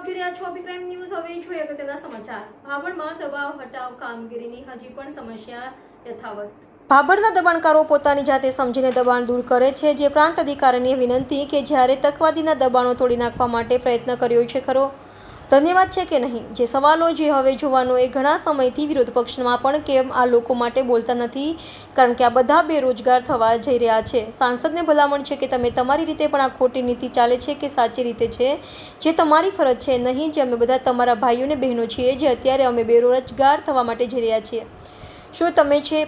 આપ જોઈ રહ્યા છો અભિક્રાઇમ ન્યૂઝ. હવે જોઈએ અગત્યના સમાચાર. ભાભણમાં દબાવ હટાવ કામગીરીની હજી પણ સમસ્યા યથાવત. ભાભરના દબાણકારો પોતાની જાતે સમજીને દબાણ દૂર કરે છે. જે પ્રાંત અધિકારીની વિનંતી કે જ્યારે તકવાદીના દબાણો તોડી નાખવા માટે પ્રયત્ન કર્યો છે ખરો. ધન્યવાદ છે કે નહીં? જે સવાલો જે હવે જોવાનો એ ઘણા સમયથી વિરોધ પક્ષમાં પણ કેમ આ લોકો માટે બોલતા નથી? કારણ કે આ બધા બેરોજગાર થવા જઈ રહ્યા છે. સાંસદને ભલામણ છે કે તમે તમારી રીતે પણ આ ખોટી નીતિ ચાલે છે કે સાચી રીતે છે? જે તમારી ફરજ છે નહીં, જે અમે બધા તમારા ભાઈઓ અને બહેનો છીએ, જે અત્યારે અમે બેરોજગાર થવા માટે જઈ રહ્યા છીએ. શું તમે છે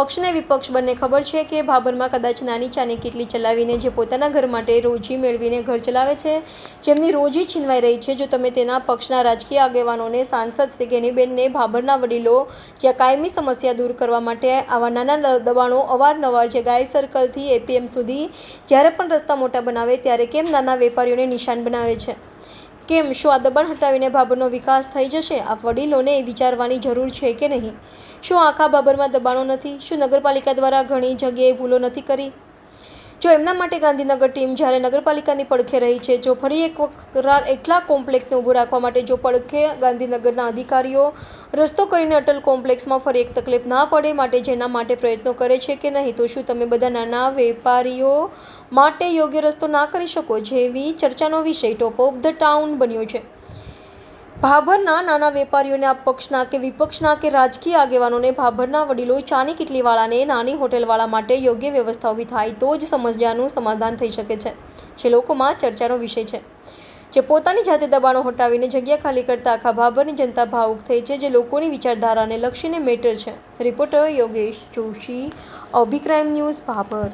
પક્ષને વિપક્ષ બંને ખબર છે કે ભાભરમાં કદાચ નાની ચાની કેટલી ચલાવીને જે પોતાના ઘર માટે રોજી મેળવીને ઘર ચલાવે છે. જેમની રોજી છીનવાઈ રહી છે. જો તમે તેના પક્ષના રાજકીય આગેવાનોને સાંસદ શ્રી ગેનીબેનને ભાભરના વડીલો જે કાયમી સમસ્યા દૂર કરવા માટે આવા નાના દબાણો અવારનવાર જે ગાય સર્કલથી એપીએમ સુધી જ્યારે પણ રસ્તા મોટા બનાવે ત્યારે કેમ નાના વેપારીઓને નિશાન બનાવે છે? કેમ શું આ દબાણ હટાવીને બાબરનો વિકાસ થઈ જશે, આ વડીલોને એ વિચારવાની જરૂર છે કે નહીં? શું આખા બાબરમાં દબાણો નથી? શું નગરપાલિકા દ્વારા ઘણી જગ્યાએ ભૂલો નથી કરી? જો એમના માટે ગાંધીનગર ટીમ જ્યારે નગરપાલિકાની પડખે રહી છે, જો ફરી એક વખત એટલા કોમ્પ્લેક્સને ઊભું રાખવા માટે જો પડખે ગાંધીનગરના અધિકારીઓ રસ્તો કરીને અટલ કોમ્પ્લેક્સમાં ફરી એક તકલીફ ના પડે માટે જેના માટે પ્રયત્નો કરે છે કે નહીં, તો શું તમે બધા નાના વેપારીઓ માટે યોગ્ય રસ્તો ના કરી શકો? જેવી ચર્ચાનો વિષય, ટોપ ઓફ ધ ટાઉન બન્યો છે. ભાભરના નાના વેપારીઓને આ પક્ષના કે વિપક્ષના કે રાજકીય આગેવાનોને ભાભરના વડીલો ચાની કિટલીવાળાને નાની હોટેલવાળા માટે યોગ્ય વ્યવસ્થા ઊભી થાય તો જ સમસ્યાનું સમાધાન થઈ શકે છે. જે લોકોમાં ચર્ચાનો વિષય છે. જે પોતાની જાતે દબાણો હટાવીને જગ્યા ખાલી કરતા આખા ભાભરની જનતા ભાવુક થઈ છે, જે લોકોની વિચારધારાને લક્ષીને મેટર છે. રિપોર્ટર યોગેશ જોશી, અભિક્રાઇમ ન્યૂઝ ભાભર.